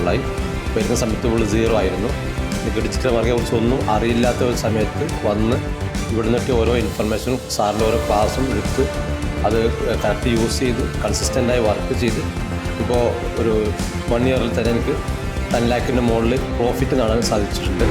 ഉണ്ടായി വരുന്ന സമയത്ത് ഇവിടെ സീറോ ആയിരുന്നു. എനിക്ക് ഡിജിറ്റൽ മാർക്കിനെ കുറിച്ച് ഒന്നും അറിയില്ലാത്ത ഒരു സമയത്ത് വന്ന് ഇവിടുന്നിട്ട് ഓരോ ഇൻഫർമേഷനും സാറിന്റെ ഓരോ ക്ലാസ്സും എടുത്ത് അത് കറക്റ്റ് യൂസ് ചെയ്ത് കൺസിസ്റ്റന്റായി വർക്ക് ചെയ്ത് ഇപ്പോൾ ഒരു വൺ ഇയറിൽ തന്നെ എനിക്ക് ടെൻ ലാക്കിന്റെ മുകളിൽ പ്രോഫിറ്റ് കാണാൻ സാധിച്ചിട്ടുണ്ട്.